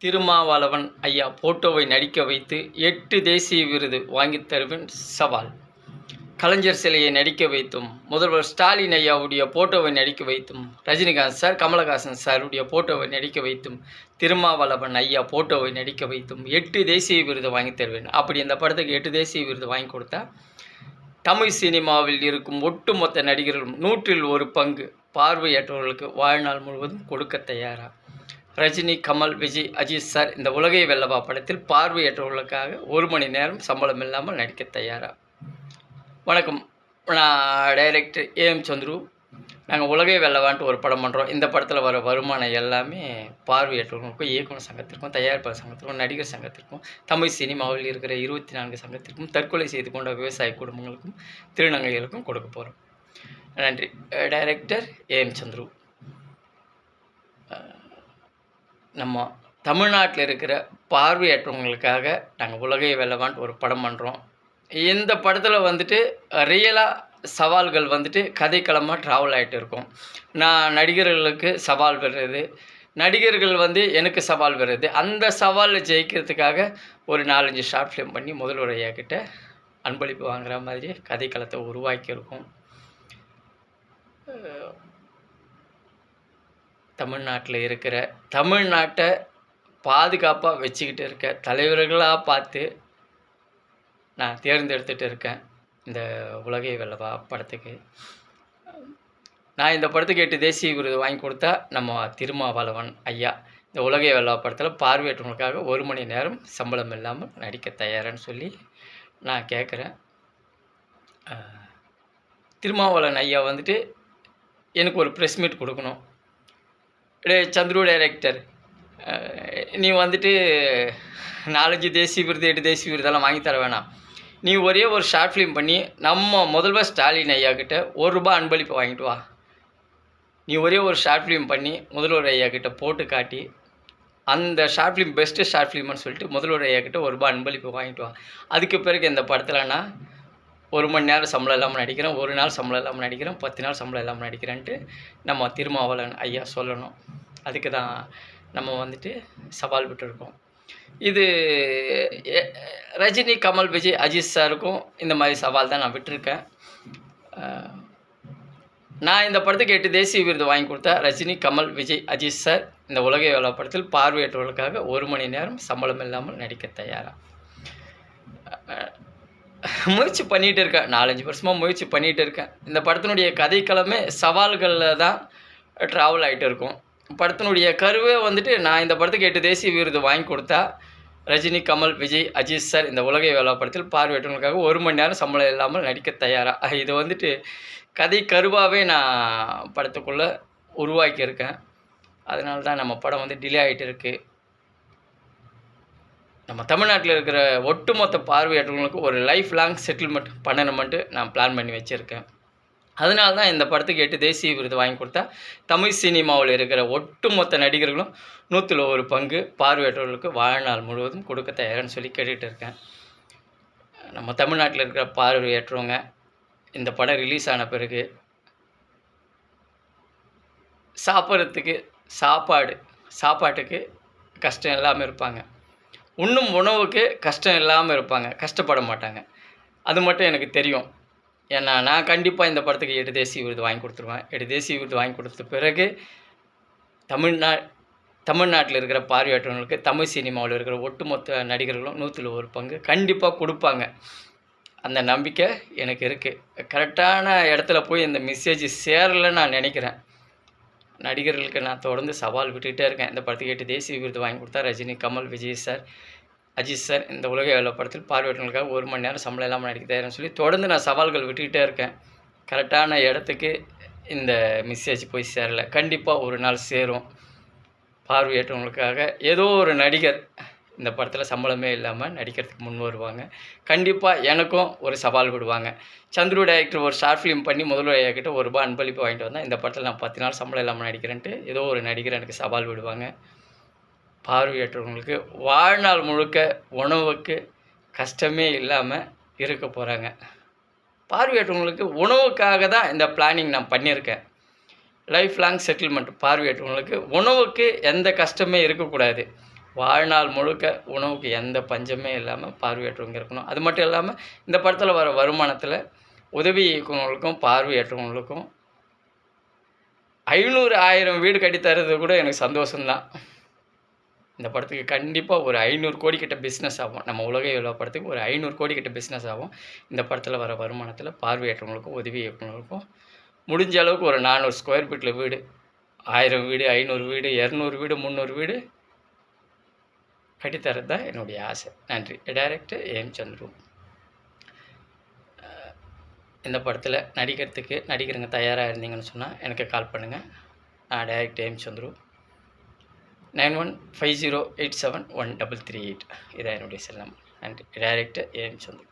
திருமாவளவன் ஐயா போட்டோவை நடிக்க வைத்து எட்டு தேசிய விருது வாங்கித் தருவேன் சவால். கலைஞர் சிலையை நடிக்க வைத்தும் முதல்வர் ஸ்டாலின் ஐயாவுடைய போட்டோவை நடிக்க வைத்தும் ரஜினிகாந்த் சார் கமலஹாசன் சாருடைய போட்டோவை நடிக்க வைத்தும் திருமாவளவன் ஐயா போட்டோவை நடிக்க வைத்தும் எட்டு தேசிய விருது வாங்கி தருவேன். அப்படி இந்த படத்துக்கு எட்டு தேசிய விருது வாங்கி கொடுத்தா தமிழ் சினிமாவில் இருக்கும் ஒட்டுமொத்த நடிகர்களும் நூற்றில் ஒரு பங்கு பார்வையற்றவர்களுக்கு வாழ்நாள் முழுவதும் கொடுக்க தயாராக ரஜினி கமல் விஜய் அஜித் சார் இந்த உலகை வெல்லவா படத்தில் பார்வையற்றவர்களுக்காக ஒரு மணி நேரம் சம்பளம் இல்லாமல் நடிக்க தயாரா? வணக்கம். நான் டைரக்டர் ஏஎம் சந்துரு. நாங்கள் உலகை வெல்லவான்ட்டு ஒரு படம் பண்ணுறோம் இந்த படத்தில் வர வருமானம் எல்லாமே பார்வையற்றவர்களுக்கும் இயக்குனர் சங்கத்திற்கும் தயாரிப்பாளர் சங்கத்திற்கும் நடிகர் சங்கத்திற்கும் தமிழ் சினிமாவில் இருக்கிற இருபத்தி நான்கு சங்கத்திற்கும் தற்கொலை செய்து கொண்ட விவசாய குடும்பங்களுக்கும் திருநங்கைகளுக்கும் கொடுக்க போகிறோம் நன்றி. Director A M Chandru. நம்ம தமிழ்நாட்டில் இருக்கிற பார்வையற்றவங்களுக்காக நாங்கள் உலகை வெல்லவான்ட்டு ஒரு படம் பண்ணுறோம் இந்த படத்தில் வந்துட்டு ரியலாக சவால்கள் வந்துட்டு கதைக்களமாக ட்ராவல் ஆகிட்டு இருக்கும். நான் நடிகர்களுக்கு சவால் விடுறது நடிகர்கள் வந்து எனக்கு சவால் வருது அந்த சவாலில் ஜெயிக்கிறதுக்காக ஒரு நாலஞ்சு ஷார்ட் ஃபிலிம் பண்ணி முதல்வர் ஐயா கிட்ட அன்பளிப்பு வாங்குகிற மாதிரி கதைக்களத்தை உருவாக்கியிருக்கோம். தமிழ்நாட்டில் இருக்கிற தமிழ்நாட்டை பாதுகாப்பாக வச்சுக்கிட்டு இருக்க தலைவர்களாக பார்த்து நான் தேர்ந்தெடுத்துகிட்டு இருக்கேன் இந்த உலகை வெல்லவா படத்துக்கு. நான் இந்த படத்துக்கு எட்டு தேசிய விருது வாங்கி கொடுத்தா நம்ம திருமாவளவன் ஐயா இந்த உலகை வெல்லவா படத்தில் பார்வையற்றவங்களுக்காக ஒரு மணி நேரம் சம்பளம் இல்லாமல் நடிக்க தயாரன்னு சொல்லி நான் கேட்குறேன் திருமாவளவன் ஐயா வந்துட்டு எனக்கு ஒரு ப்ரெஸ் மீட் கொடுக்கணும். டே சந்துரு டைரக்டர் நீ வந்துட்டு நாலஞ்சு தேசிய விருது எட்டு தேசிய விருதெல்லாம் வாங்கி தர வேணாம். நீ ஒரே ஒரு ஷார்ட் ஃபிலிம் பண்ணி நம்ம முதல்வர் ஸ்டாலின் ஐயா கிட்ட ஒரு ரூபா அன்பளிப்பு வாங்கிட்டு வா. நீ ஒரே ஒரு ஷார்ட் ஃபிலிம் பண்ணி முதல்வர் ஐயா கிட்ட போட்டு காட்டி அந்த ஷார்ட் ஃபிலிம் பெஸ்ட்டு ஷார்ட் ஃபிலிம்னு சொல்லிட்டு முதல்வர் ஐயா கிட்ட ஒரு ரூபா அன்பளிப்பு வாங்கிட்டு வா. அதுக்கு பிறகு இந்த படத்தில்னா ஒரு மணி நேரம் சம்பளம் இல்லாமல் நடிக்கிறேன் ஒரு நாள் சம்பளம் இல்லாமல் நடிக்கிறேன் பத்து நாள் சம்பளம் இல்லாமல் நடிக்கிறேன்ட்டு நம்ம திருமாவளவன் ஐயா சொல்லணும். அதுக்கு தான் நம்ம வந்துட்டு சவால் விட்டுருக்கோம். இது ரஜினி கமல் விஜய் அஜித் சாருக்கும் இந்த மாதிரி சவால் தான் நான் விட்டுருக்கேன். நான் இந்த படத்துக்கு எட்டு தேசிய விருது வாங்கி கொடுத்தா ரஜினி கமல் விஜய் அஜித் சார் இந்த உலக வேலை படத்தில் பார்வையற்றவர்களுக்காக ஒரு மணி நேரம் சம்பளம் இல்லாமல் நடிக்க தயாராக முயற்சி பண்ணிகிட்டு இருக்கேன். நாலஞ்சு வருஷமாக முயற்சி பண்ணிகிட்டு இருக்கேன். இந்த படத்தினுடைய கதைக்களமே சவால்களில் தான் ட்ராவல் ஆகிட்டு இருக்கும். படத்தினுடைய கருவே வந்துட்டு நான் இந்த படத்துக்கு எட்டு தேசிய விருது வாங்கி கொடுத்தா ரஜினி கமல் விஜய் அஜித் சார் இந்த உலகை வேலை படத்தில் பார்வையற்றவங்களுக்காக ஒரு மணி நேரம் சம்பளம் இல்லாமல் நடிக்க தயாராக இது வந்துட்டு கதை கருவாகவே நான் படத்துக்குள்ளே உருவாக்கியிருக்கேன். அதனால தான் நம்ம படம் வந்து டிலே ஆகிட்டு இருக்குது நம்ம தமிழ்நாட்டில் இருக்கிற ஒட்டுமொத்த பார்வையற்றவங்களுக்கு ஒரு லைஃப் லாங் செட்டில்மெண்ட் பண்ணணுமென்ட்டு நான் பிளான் பண்ணி வச்சுருக்கேன். அதனால தான் இந்த படத்துக்கு எட்டு தேசிய விருது வாங்கி கொடுத்தா தமிழ் சினிமாவில் இருக்கிற ஒட்டுமொத்த நடிகர்களும் நூற்றில் ஒரு பங்கு பார்வையற்றவர்களுக்கு வாழ்நாள் முழுவதும் கொடுக்க தயார்னு சொல்லி கேட்டுகிட்டு இருக்கேன். நம்ம தமிழ்நாட்டில் இருக்கிற பார்வையற்றவங்க இந்த படம் ரிலீஸ் ஆன பிறகு சாப்பிட்றதுக்கு சாப்பாடு சாப்பாட்டுக்கு கஷ்டம் இல்லாமல் இருப்பாங்க. உண்ணும் உணவுக்கு கஷ்டம் இல்லாமல் இருப்பாங்க. கஷ்டப்பட மாட்டாங்க. அது மட்டும் எனக்கு தெரியும். ஏன்னா நான் கண்டிப்பாக இந்த படத்துக்கு எட்டு தேசிய விருது வாங்கி கொடுத்துருவேன். எட்டு தேசிய விருது வாங்கி கொடுத்த பிறகு தமிழ்நா தமிழ்நாட்டில் இருக்கிற பார்வையாற்றவங்களுக்கு தமிழ் சினிமாவில் இருக்கிற ஒட்டுமொத்த நடிகர்களும் நூற்றில் ஒரு பங்கு கண்டிப்பாக கொடுப்பாங்க. அந்த நம்பிக்கை எனக்கு இருக்குது கரெக்டான இடத்துல போய் இந்த மெசேஜ் சேரலைன்னு நான் நினைக்கிறேன். நடிகர்களுக்கு நான் தொடர்ந்து சவால் விட்டுகிட்டே இருக்கேன். இந்த படத்துக்கு எட்டு தேசிய விருது வாங்கி கொடுத்தா ரஜினி கமல் விஜய் சார் அஜித் சார். இந்த உலக வேலை படத்தில் பார்வையாளர்களுக்காக ஒரு மணி நேரம் சம்பளம் இல்லாமல் நடிக்க தயார்னு சொல்லி தொடர்ந்து நான் சவால்கள் விட்டுக்கிட்டே இருக்கேன். கரெக்டான இடத்துக்கு இந்த மெசேஜ் போய் சேரலை. கண்டிப்பாக ஒரு நாள் சேரும். பார்வையற்றவங்களுக்காக ஏதோ ஒரு நடிகர் இந்த படத்தில் சம்பளமே இல்லாமல் நடிக்கிறதுக்கு முன் வருவாங்க. கண்டிப்பாக எனக்கும் ஒரு சவால் விடுவாங்க. சந்துரு டைரக்டர் ஒரு ஷார்ட் ஃபிலிம் பண்ணி முதல்வர் ஐயா கிட்ட ஒரு ரூபாய் அன்பளிப்பு வாங்கிட்டு வந்தேன் இந்த படத்தில் நான் பத்து நாள் சம்பளம் இல்லாமல் நடிக்கிறேன்ட்டு ஏதோ ஒரு நடிகர் எனக்கு சவால் விடுவாங்க. பார்வையற்றவங்களுக்கு வாழ்நாள் முழுக்க உணவுக்கு கஷ்டமே இல்லாமல் இருக்க போகிறாங்க பார்வையற்றவங்களுக்கு உணவுக்காக தான் இந்த பிளானிங் நான் பண்ணியிருக்கேன். லைஃப் லாங் செட்டில்மெண்ட் பார்வையற்றவங்களுக்கு உணவுக்கு எந்த கஷ்டமே இருக்கக்கூடாது. வாழ்நாள் முழுக்க உணவுக்கு எந்த பஞ்சமே இல்லாமல் பார்வையற்றவங்க இருக்கணும். அது மட்டும் இல்லாமல் இந்த படத்தில் வர வருமானத்தில் உதவி இயக்குனவங்களுக்கும் பார்வையற்றவங்களுக்கும் ஐநூறு ஆயிரம் வீடு கட்டித்தரது கூட எனக்கு சந்தோஷம்தான். இந்த படத்துக்கு கண்டிப்பாக ஒரு ஐநூறு கோடி கிட்ட பிஸ்னஸ் ஆகும். நம்ம உலக இவ்வளோ படத்துக்கு ஒரு ஐநூறு கோடி கிட்ட பிஸ்னஸ் ஆகும். இந்த படத்தில் வர வருமானத்தில் பார்வையற்றவங்களுக்கும் உதவி இயக்குனர்களுக்கும் முடிஞ்ச அளவுக்கு ஒரு நானூறு ஸ்கொயர் ஃபீட்டில் வீடு. ஆயிரம் வீடு ஐநூறு வீடு இரநூறு வீடு முந்நூறு வீடு கட்டித்தரது தான் என்னுடைய ஆசை. நன்றி. Director A M Chandru. இந்த படத்தில் நடிக்கிறதுக்கு நடிக்கிறவங்க தயாராக இருந்தீங்கன்னு சொன்னால் எனக்கு கால் பண்ணுங்கள் நான் director A M Chandru. Nine one five zero eight seven one double three eight. இதான் என்னுடைய செல்லம் நன்றி. Director A M Chandru.